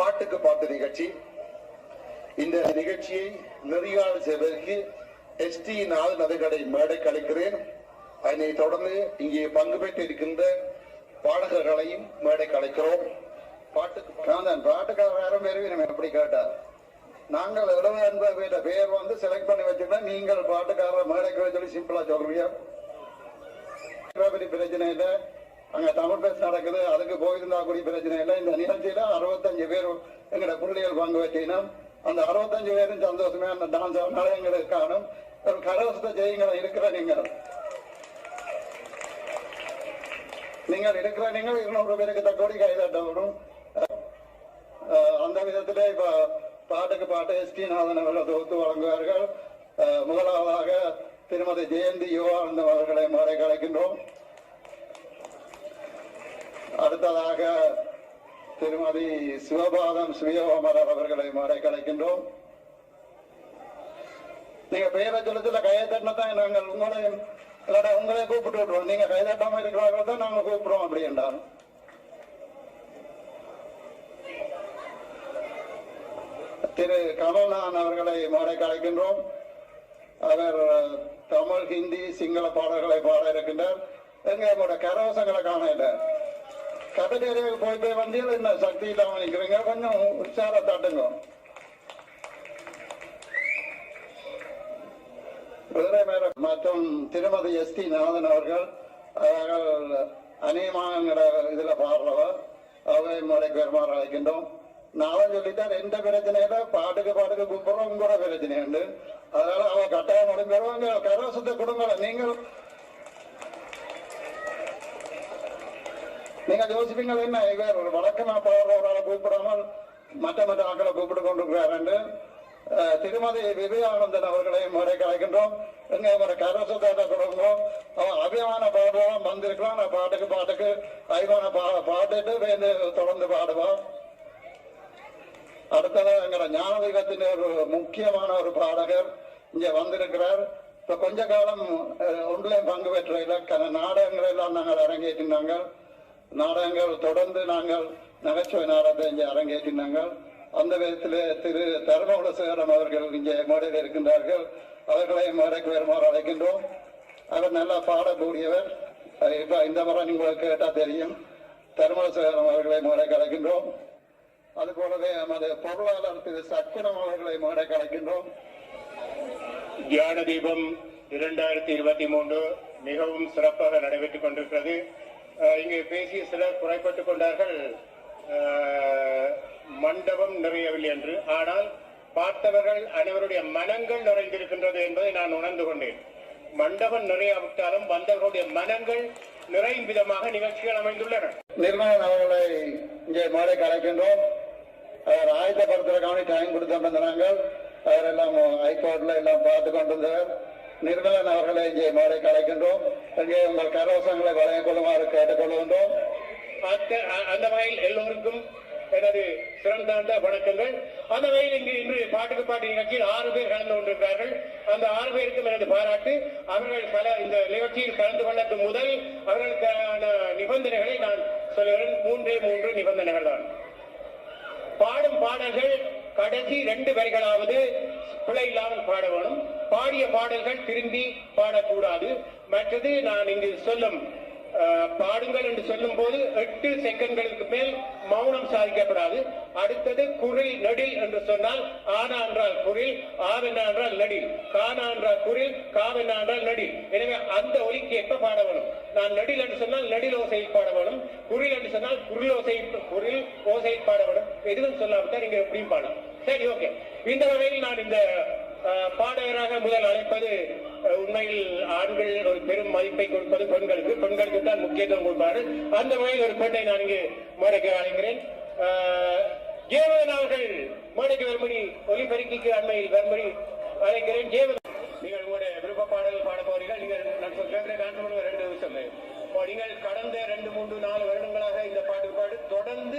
பாட்டுக்கு பாட்டு நிகழ்ச்சி. இந்த நிகழ்ச்சியை நெறியாடு செய்வதற்கு எஸ்டி நாள் நகைக்கடை மேடை கலைக்கிறேன் அதனை தொடர்ந்து இங்கே பங்கு பெற்று இருக்கின்ற பாடகர்களையும் மேடை கலைக்கிறோம் பாட்டுக்கு காந்தன் பாட்டுக்காக வேற பேரு நம்ம எப்படி கேட்டார். நாங்கள் இளவ என்ப பேர் வந்து செலக்ட் பண்ணி வச்சிருந்தா நீங்கள் பாட்டுக்காரர் மேடைக்கு சொல்லி சிம்பிளா சொல்றீங்க. பிரச்சனை இல்லை. அங்க தமிழ் பேச நடக்குது. அதுக்கு போயிருந்தா கூடிய பிரச்சனை இல்லை. இந்த நிகழ்ச்சியில அறுபத்தஞ்சு பேர் எங்கட பிள்ளைகள் பங்கு வச்சினோம் அந்த அறுபத்தஞ்சு பேரும் சந்தோஷமே அந்த டான்ஸ் ஆனாலும் எங்களுக்கு காணும் ஒரு கரவசத்தை செய்யுங்கள. இருக்கிற நீங்கள். நீங்கள் இருக்கிற நீங்கள் இருநூறு பேருக்கு தக்கோடி கைதட்ட விடும் அந்த விதத்திலே இப்ப பாட்டுக்கு பாட்டு எஸ் நாதன் அவர்கள் தொகுத்து வழங்குவார்கள். முதலாவதாக திருமதி ஜெயந்தி யுவானந்தம் அவர்களை மாறை கலைக்கின்றோம். அடுத்ததாக திருமதி சிவபாதம் சுயோமரர் அவர்களை மாறை கலைக்கின்றோம் நீங்க பெயரை சொல்லத்துல சொல்ல தான் நாங்கள் உங்களையும் இல்லாட்டா உங்களே கூப்பிட்டு விட்டுருவோம். நீங்க கைதட்டாம தட்டாம தான் நாங்க கூப்பிடுவோம் அப்படி என்றால். திரு கமல்நாதன் அவர்களை மாறை கலைக்கின்றோம் அவர் தமிழ் ஹிந்தி சிங்கள பாடல்களை பாட இருக்கின்றார். எங்க உங்களோட கரவசங்களை காண இல்லை கதடேரியாக போயிட்டே வந்தீங்க என்ன சக்தி இல்லாம நிக்கிறீங்க? கொஞ்சம் உற்சார தட்டுங்க குதிரை மேல மற்றும் திருமதி எஸ் டி நாதன் அவர்கள் அவர்கள் அநேகமாங்கிற இதுல பாடுறவர். அவை முறைக்கு வருமாறு அழைக்கின்றோம். நான் சொல்லிட்டார் எந்த பிரச்சனையில பாட்டுக்கு பாட்டுக்கு கூப்பிடுறோம் கூட பிரச்சனை உண்டு. அதனால அவ கட்டாயம் முடிஞ்சிருவாங்க கரவசத்தை கொடுங்க நீங்கள் நீங்க யோசிப்பீங்க என்ன? இவர் ஒரு வழக்கமா பாடுற ஒரு ஆளை கூப்பிடாமல் மற்ற மற்ற ஆட்களை கூப்பிட்டு கொண்டிருக்கிறார் என்று திருமதி விவேகானந்தன் அவர்களையும் முறை கலைக்கின்றோம். எங்க ஒரு கரசத்தை கொடுங்க அவன் அபிமான பாடுவான் வந்திருக்கிறான். நான் பாட்டுக்கு பாட்டுக்கு அபிமான பா பாட்டுட்டு வேந்து தொடர்ந்து பாடுவான் அடுத்தது எங்கிற ஞானதீபத்தின் ஒரு முக்கியமான ஒரு பாடகர் இங்க வந்திருக்கிறார். இப்ப கொஞ்ச காலம் ஒன்றிலையும் பங்கு பெற்ற இலக்கண நாடகங்கள் எல்லாம் நாங்கள் அரங்கேற்றினாங்க. நாடகங்கள் தொடர்ந்து நாங்கள் நகைச்சுவை நாடகத்தை இங்கே அரங்கேற்றினாங்கள் அந்த விதத்திலே திரு தர்மகுலசேகரம் அவர்கள் இங்கே மேடையில் இருக்கின்றார்கள். அவர்களை மேடைக்கு வருமாறு அழைக்கின்றோம். அவர் நல்லா பாடக்கூடியவர். இப்போ இந்த முறை உங்களுக்கு கேட்டால் தெரியும். தர்மகுலசேகரம் அவர்களை மேடைக்கு அழைக்கின்றோம். அதுபோலவே நமது பொருளாளர் திரு சக்குனம் அவர்களை மேடைக்கு அழைக்கின்றோம். தியான தீபம் இரண்டாயிரத்தி இருபத்தி மூன்று மிகவும் சிறப்பாக நடைபெற்றுக் கொண்டிருக்கிறது. இங்கு பேசிய சிலர் குறைப்பட்டுக் கொண்டார்கள். மண்டபம் நிறையவில்லை என்று. ஆனால் பார்த்தவர்கள் அனைவருடைய மனங்கள் நிறைந்திருக்கின்றது என்பதை நான் உணர்ந்து கொண்டேன். மண்டபம் நிறையாவிட்டாலும் வந்தவர்களுடைய மனங்கள் நிறையும் விதமாக நிகழ்ச்சிகள் அமைந்துள்ளன. நிர்மலன் அவர்களை இங்கே மாலை கலைக்கின்றோம். அவர் ஆயத்தப்படுத்துறதுக்கான டைம் கொடுத்து நாங்கள். அவர் எல்லாம் ஹைகோர்ட்ல எல்லாம் பார்த்து கொண்டிருந்தவர் நிர்மலன் அவர்களை இங்கே மேடைக்கு அழைக்கின்றோம். இங்கே உங்கள் கரவசங்களை வழங்கிக் கொள்ளுமாறு கேட்டுக்கொள்கின்றோம். அந்த- அந்த வகையில் எல்லோருக்கும் எனது சிறந்தாந்த வணக்கங்கள். அந்த வகையில் இங்கு இன்று பாட்டுக்கு பாட்டு நிகழ்ச்சியில் ஆறு பேர் கலந்து கொண்டிருக்கிறார்கள். அந்த ஆறு பேருக்கும் எனது பாராட்டு. அவர்கள் பல இந்த நிகழ்ச்சியில் கலந்து கொள்ளது முதல் அவர்களுக்கான நிபந்தனைகளை நான் சொல்லுகிறேன். மூன்றே மூன்று நிபந்தனைகள் தான். பாடும் பாடல்கள் கடைசி ரெண்டு வரிகளாவது பிழை இல்லாமல் பாட வேணும். பாடிய பாடல்கள் திரும்பி பாடக்கூடாது. மற்றது நான் இங்கு சொல்லும் பாடுங்கள் என்று சொல்லும் போது எட்டு செகண்ட்களுக்கு மேல் மௌனம் சாதிக்கப்படாது. அடுத்தது குரில் நெடில் என்று சொன்னால் ஆனா என்றால் குரில் ஆவென்னா என்றால் நடில். கானா என்றால் குரில் காவென்னா என்றால் நடில். எனவே அந்த ஒலிக்கு எப்ப பாட வேணும்? நான் நடில் என்று சொன்னால் நடில் ஓசையில் பாட வேணும். குரில் என்று சொன்னால் குரில் ஓசை குரில் ஓசையில் பாட வேணும். எதுவும் சொல்லாவிட்டால் நீங்க எப்படியும் பாடலாம். சரி ஓகே. இந்த வகையில் நான் இந்த பாடகராக முதல் அழைப்பது உண்மையில் ஆண்கள் ஒரு பெரும் மதிப்பை கொடுப்பது பெண்களுக்கு. பெண்களுக்கு தான் முக்கியத்துவம் கொடுப்பார்கள். அந்த வகையில் ஒரு பெண்ணை நான் இங்கு மேடைக்கு அழைக்கிறேன். ஜேவதன் அவர்கள் மேடைக்கு வரும்படி ஒலிபெருக்கிக்கு அண்மையில் வரும்படி அழைக்கிறேன். ஜேவதன் நீங்கள் உங்களுடைய விருப்ப பாடல் பாட போறீர்கள். நீங்கள் நான் சொல்றேன் டான்ஸ் ரெண்டு நிமிஷம். இப்போ நீங்கள் கடந்த ரெண்டு மூன்று நாலு வருடங்களாக இந்த பாட்டு பாடு தொடர்ந்து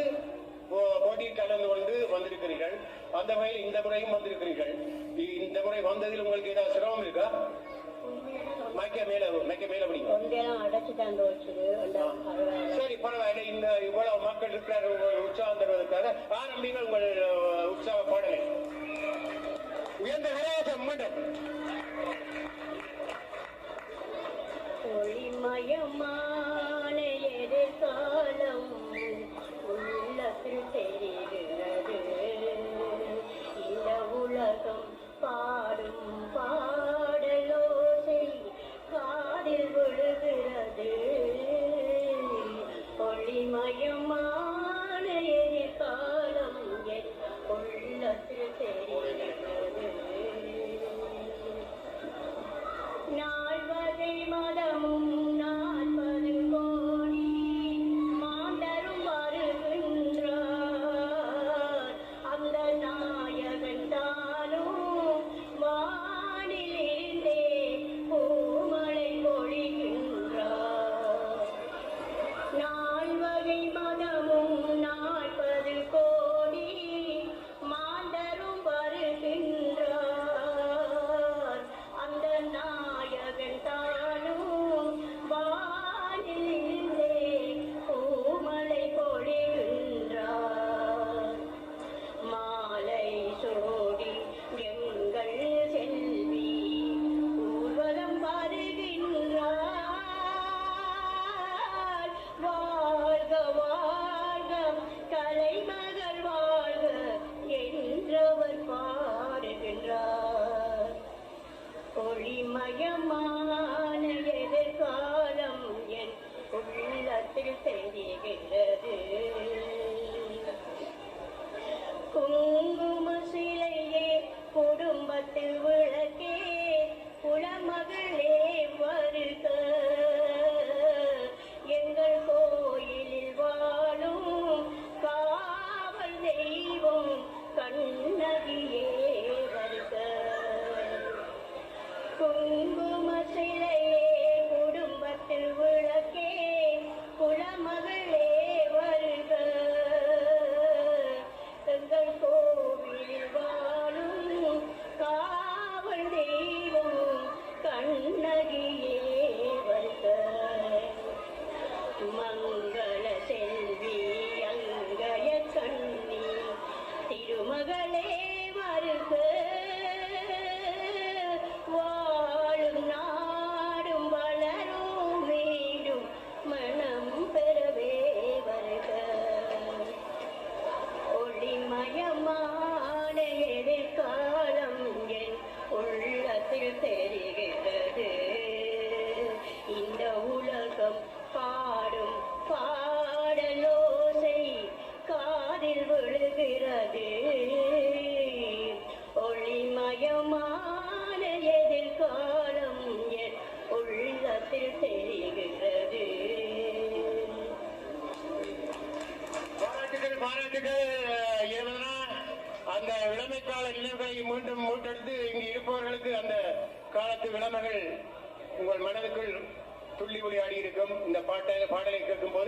போ- போட்டியில் கலந்து கொண்டு வந்திருக்கிறீர்கள். அந்த வகையில் இந்த முறையும் வந்திருக்கிறீர்கள். இந்த முறை வந்ததில் உங்களுக்கு ஏதாவது சிரமம் இருக்கா? மைக்க மேல மைக்க மேல சரி பரவாயில்ல. இந்த இவ்வளவு மக்கள் இருக்கிறார் உற்சாகம் தருவதற்காக ஆரம்பிங்கள் உங்கள் உற்சாக பாடலை. உயர்ந்த கரகாசம் மீண்டும் ஒளிமயமான எதிர்காலம் உள்ளத்தில்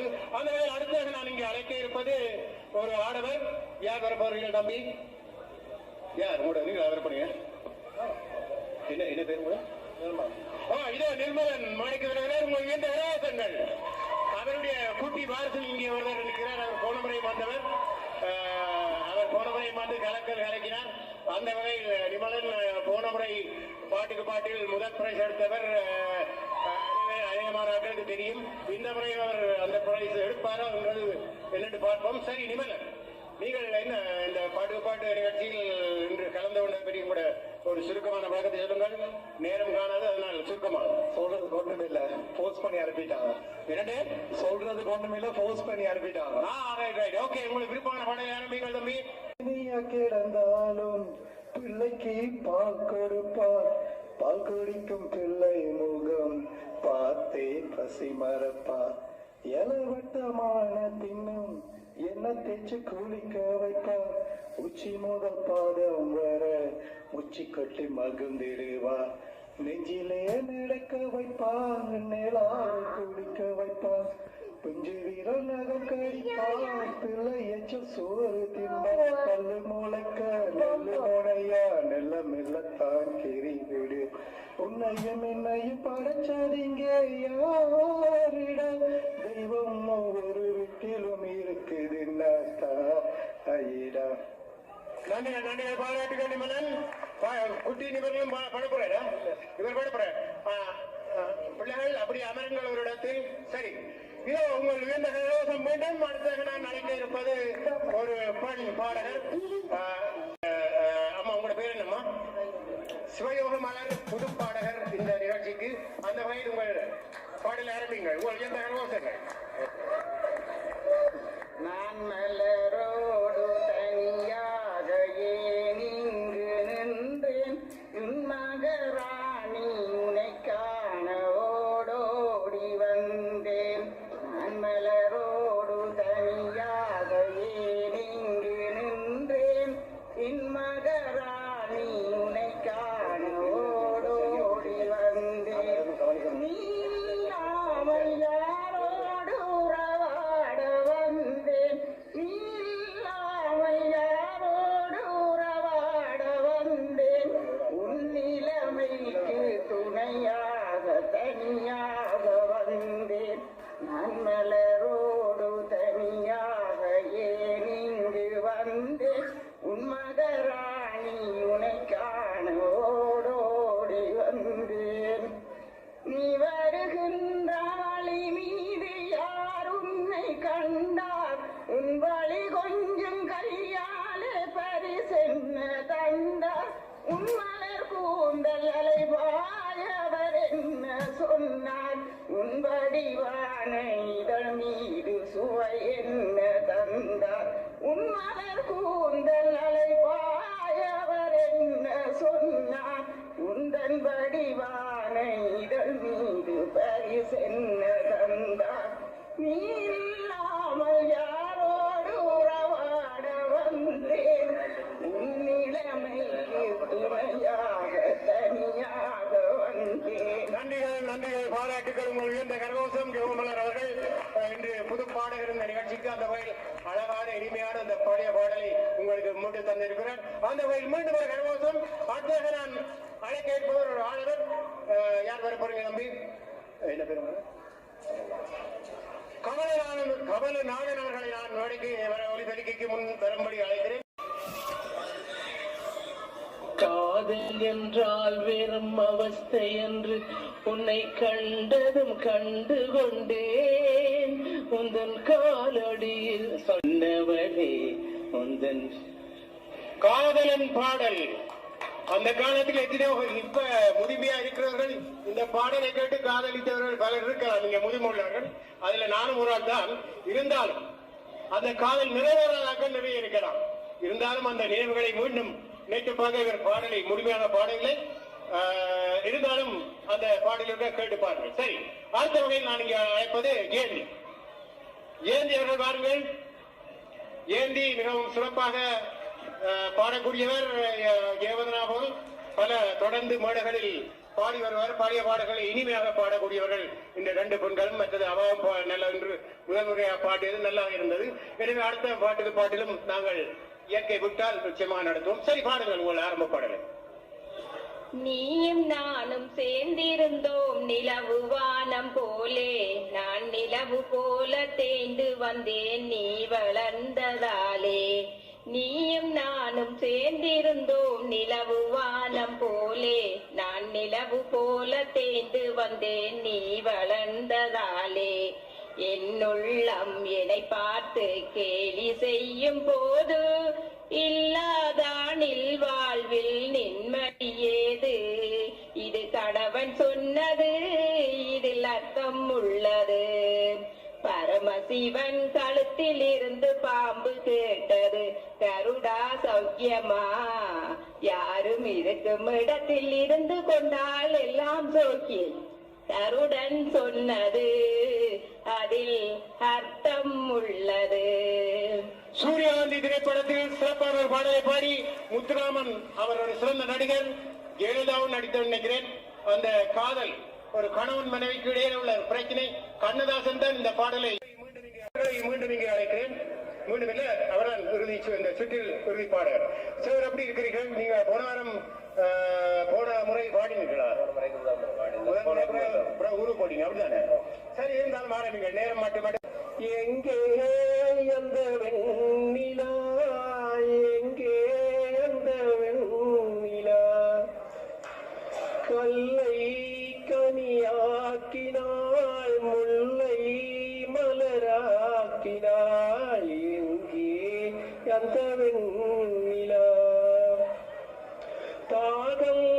கேட்கும் அந்த வகையில் அடுத்ததாக நான் இங்கே அழைக்க இருப்பது ஒரு ஆடவர் யார் வரப்போறீர்கள் தம்பி? யார்? உங்களோட நீங்கள் வரப்படுங்க என்ன என்ன பேர் கூட இதோ நிர்மலன். மாணிக்க விரைவில் உங்கள் இயந்த இலவசங்கள் அவருடைய குட்டி வாரத்தில் இங்கே ஒருவர் இருக்கிறார். அவர் போன முறை வந்தவர் அவர் போன முறை வந்து கலக்கல் கலக்கினார். அந்த வகையில் நிமலன் அஹ், போன முறை பாட்டுக்கு பாட்டில் முதல் பிரைஸ் எடுத்தவர் அதிகமானாக்களுக்கு தெரியும். இந்த முறை அவர் அந்த பிரைஸ் எடுப்பாரா என்பது என்னென்று பார்ப்போம். சரி நிமலன் நீங்கள் என்ன இந்த பாட்டு பாட்டு நிகழ்ச்சியில் இன்று கலந்து கொண்ட பற்றி கூட ஒரு சுருக்கமான வழக்கத்தை சொல்லுங்கள். நேரம் காணாது அதனால் சுருக்கமாக. சொல்றதுக்கு ஒண்ணுமே இல்ல போஸ்ட் பண்ணி அனுப்பிட்டாங்க. இரண்டு சொல்றதுக்கு ஒண்ணுமே இல்ல போஸ்ட் பண்ணி அனுப்பிட்டாங்க. ஆ ரைட் ரைட் ஓகே உங்களுக்கு விருப்பமான பாடலை ஆரம்பிங்கள் தம்பி? கிடந்தாலும் பிள்ளைக்கு பால் கொடுப்பார். பால் குடிக்கும் பிள்ளை முகம் பார்த்தே பசி மறப்பார் எலவட்டமான தின்னும் என்ன தேச்சு கூலிக்க வைப்பா. உச்சி முதல் பாதம் வர உச்சி கட்டி மகிழ்ந்திடுவா. நெஞ்சிலே நடக்க வைப்பா நிலாவை குடிக்க வைப்பா. பிஞ்சு வீரல் நகம் கடிப்பார் பிள்ளை எச்ச சோறு. தின்பார் கல்லு முளைக்க நெல்லு முனையா நெல்ல மெல்லத்தான் கிரி விடு. உன்னையும் என்னையும் படைச்சதிங்க யாரிடம் தெய்வம் ஒவ்வொரு வீட்டிலும் இருக்குதுன்னா தாயிடா நன்றி நன்றி பாராட்டுகள் பா- குட்டி நிபர்களும் பாட போறேன் இவர் பாட போறேன் பிள்ளை மாணவர்கள் அப்படி அமருங்கள் ஒரு இடத்தில். சரி. இதோ உங்கள் உயர்ந்த கலோசம் மீண்டும் அடுத்ததாக நான் நடக்க இருப்பது ஒரு பெண் பாடகர் அம்மா உங்களோட பேர் என்னம்மா? சிவயோக மலர் புது பாடகர் இந்த நிகழ்ச்சிக்கு அந்த வகையில் உங்கள் பாடல் ஆரம்பிங்கள் உங்கள் உயர்ந்த கலோசங்கள். நான் மலரோடு நான் வடிவான இதழ் மீது பரிசென்ன தந்தார் நீரில்லாமல் யாரோடு உறவாட வந்தேன். உன் நிலைமைக்கு துணையாக தனியாக வந்தேன். நன்றிகள் நன்றிகள். பாராட்டுகள் உங்கள் உயர்ந்த கரகோசம் யோகமலர் அவர்கள். இன்று புது பாடகர் இந்த நிகழ்ச்சிக்கு அந்த வகையில் அழகான இனிமையான அந்த பழைய பாடலை உங்களுக்கு மீண்டும் தந்திருக்கிறேன். அந்த வகையில் மீண்டும் ஒரு கரகோசம் அடுத்ததாக நான் இருப்பவர் ஒரு ஆளுநர் யார் வர போறீங்க தம்பி? என்ன பேர்? கமலநாதன் கமலநாதன் அவர்களை நான் மேடைக்கு வர ஒலிபெருக்கைக்கு முன் வரும்படி அழைக்கிறேன். காதல் என்றால் வெறும் அவஸ்தை என்று உன்னை கண்டதும் கண்டு கொண்டேன். உந்தன் காலடியில் சொன்னவளே உந்தன் காதலன் பாடல். அந்த காலத்தில் எத்தனையோ இப்ப முதுமையா இருக்கிறவர்கள் இந்த பாடலை கேட்டு காதலித்தவர்கள் பலர் இருக்கலாம். இங்க முதுமுள்ளவர்கள் அதுல நானும் ஒரு ஆள் தான். இருந்தாலும் அந்த காதல் நிறைவேறாதாக்கள் நிறைய இருக்கலாம். இருந்தாலும் அந்த நினைவுகளை மீண்டும் நினைத்து பார்க்க இவர் பாடலை முழுமையான பாடல்களை இருந்தாலும் அந்த பாடலுக்கு கேட்டு பாருங்கள். சரி அடுத்த வகையில் நான் இங்க அழைப்பது ஏந்தி. ஏந்தி அவர்கள் பாருங்கள். ஏந்தி மிகவும் சிறப்பாக பாடக்கூடியவர் அஹ், பல தொடர்ந்து மேடைகளில் பாடி வருவார். பாடிய பாடல்களை இனிமையாக பாடக்கூடியவர்கள் இந்த ரெண்டு பெண்களும். மற்றது அவாவும் நல்ல என்று முதல் முறையாக பாடியது நல்லா இருந்தது. எனவே அடுத்த பாட்டுக்கு பாட்டிலும் நாங்கள் இயற்கை விட்டால் நிச்சயமாக நடத்துவோம். சரி பாடுங்கள் உங்கள் ஆரம்ப பாடலை. நீயும் நானும் சேர்ந்திருந்தோம் நிலவு வானம் போலே. நான் நிலவு போல தேய்ந்து வந்தேன் நீ வளர்ந்ததாலே. நீயும் நானும் சேர்ந்திருந்தோம் நிலவு வானம் போலே. நான் நிலவு போல தேய்ந்து வந்தேன் நீ வளர்ந்ததாலே. என்னுள்ளம் என்னை பார்த்து கேலி செய்யும் போது இல்லாதானில் வாழ்வில் நின்ம பரமசிவன் கழுத்தில் இருந்து பாம்பு கேட்டது. கருடா சௌக்கியமா? யாரும் இருக்கும் இடத்தில் இருந்து கொண்டால் எல்லாம் சௌக்கியம் கருடன் சொன்னது. அதில் அர்த்தம் உள்ளது. சூரியகாந்தி திரைப்படத்தில் சிறப்பான ஒரு பாடலை பாடி முத்துராமன் அவர் ஒரு சிறந்த நடிகர் ஜெயலலிதாவும் நடித்து நினைக்கிறேன். அந்த காதல் ஒரு கணவன் மனைவிக்கு இடையே உள்ள பிரச்சனை கண்ணதாசன் தான் இந்த பாடலை மீண்டும் இங்கே மீண்டும் அழைக்கிறேன். மீண்டும் இல்ல அவரால் இறுதி இந்த சுற்றில் இறுதி பாடகர் சார் எப்படி இருக்கிறீர்கள்? நீங்க போன வாரம் போன முறை பாடினீர்களா? முதல் முறை ஊருக்கு போட்டீங்க அப்படிதானே சரி இருந்தாலும் ஆரம்பிங்க நேரம் மாட்ட மாட்டேன் எங்கே அந்த வெண்ணிலா? எங்கே அந்த வெண்ணிலா? கல்லை മണിയാക്കിനാൾ മുള്ളൈ മലരാക്കിനാൾ അന്തവെണ്ണില താകം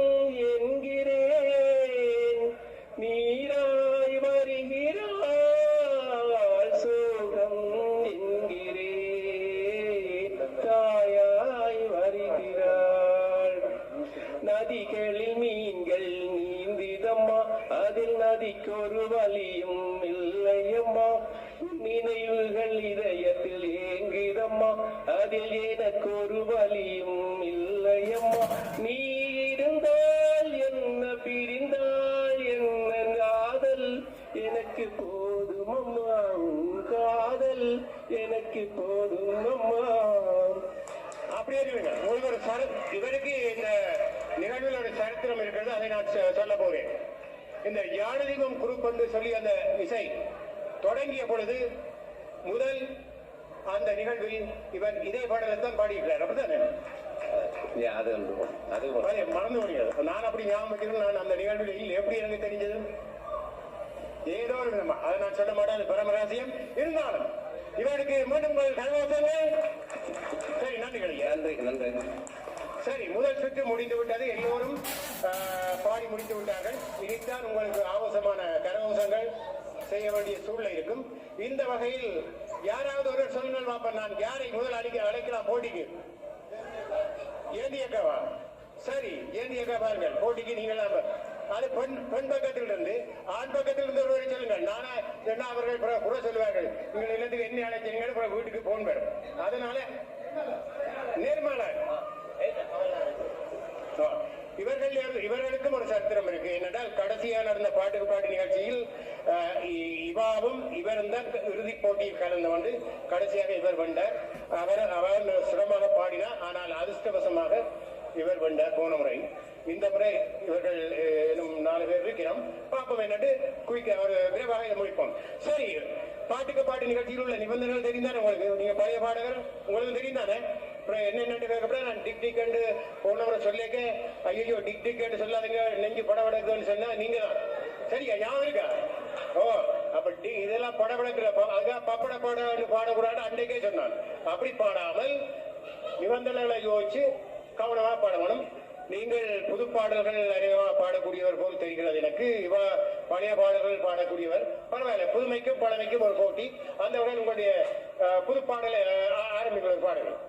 அதில் எனக்கு ஒரு வழியும் இல்லையம்மா. நீ இருந்தால் என்ன பிரிந்தால் என்ன காதல்? எனக்கு போதும் அம்மா உன் காதல். எனக்கு போதும் அம்மா. அப்படியே இருக்குங்க உங்களுக்கு ஒரு சர இவருக்கு இந்த நிகழ்வில் ஒரு சரித்திரம் இருக்கிறது. அதை நான் சொல்ல போறேன் இந்த யானதீபம் குரூப் என்று சொல்லி அந்த இசை தொடங்கிய பொழுது முதல் அந்த நிகழ்வில் இவர் இதே பாடலை தான் பாடியிருக்கிறார். அப்படித்தானே? அது அது மறந்து போனீங்க. நான் அப்படி ஞாபகம் வைக்கிறேன் நான் அந்த நிகழ்வில் எப்படி எனக்கு தெரிஞ்சது? ஏதோ ஒரு விதமா. அதை நான் சொல்ல மாட்டேன். அது பரம ரகசியம் இருந்தாலும். இவருக்கு மீண்டும் சரி ஐயா. நன்றி நன்றி. சரி முதல் சுற்று முடிந்து விட்டது. எல்லோரும் பாடி முடித்து விட்டார்கள். இனித்தான் உங்களுக்கு ஆவோசமான கரகோஷங்கள் செய்ய வேண்டிய சூழ்நிலை இருக்கும். இந்த வகையில் யாராவது ஒரு சொல்லுங்கள் பாப்பா நான் யாரை முதல் அடிக்க அழைக்கலாம் போட்டிக்கு. ஏந்தி அக்காவா? சரி ஏந்தி அக்கா பாருங்கள் போட்டிக்கு நீங்கள் அது பெண் பெண் பக்கத்தில் இருந்து ஆண் பக்கத்தில் இருந்து ஒருவரை சொல்லுங்கள். நானா என்ன அவர்கள் புற சொல்லுவார்கள்? நீங்கள் இல்லத்துக்கு என்ன அழைச்சீங்க வீட்டுக்கு போன் வரும். அதனால நேர்மாளர் இவர்கள் இவர்களுக்கும் ஒரு சரித்திரம் இருக்கு. என்னென்றால் கடைசியா நடந்த பாட்டுக்கு பாட்டு நிகழ்ச்சியில் இவாவும் இவர் தான் இறுதிப் போட்டியில் கலந்து வந்து கடைசியாக இவர் வென்றார். அவர் அவர் சிரமமாக பாடினார். ஆனால் அதிர்ஷ்டவசமாக இவர் வென்றார் போன முறை. இந்த முறை இவர்கள் இன்னும் நாலு பேர் இருக்கிறோம். பார்ப்போம் என்னட்டு குயிக்க ஒரு விரைவாக முடிப்போம். சரி பாட்டுக்கு பாட்டு நிகழ்ச்சியில் உள்ள நிபந்தனைகள் தெரிந்தானே உங்களுக்கு? நீங்க பழைய பாடகர் உங்களுக்கு தெரியும் தானே அப்புறம் என்ன கேட்கப்பட நான் டிக் டிக் கண்டு போனவரை சொல்லிக்க ஐயோ டிக் டிக் என்று சொல்லாதீங்க நெஞ்சு படபடக்குன்னு சொன்னா நீங்க தான் சரியா ஞாபகம் இருக்கா? ஓ அப்ப டி- இதெல்லாம் படபடக்கிற அதுக்காக பப்பட பாடன்னு பாடக்கூடாது அன்றைக்கே சொன்னான். அப்படி பாடாமல் நிபந்தனைகளை யோசிச்சு கவனமாக பாடணும். நீங்கள் புது பாடல்கள் நிறையவா பாடக்கூடியவர் போல் தெரிகிறது. எனக்கு இவ பழைய பாடல்கள் பாடக்கூடியவர். பரவாயில்ல புதுமைக்கும் பழமைக்கும் ஒரு போட்டி. அந்த வகையில் உங்களுடைய புது பாடலை ஆரம்பிக்கிற பாடல்கள்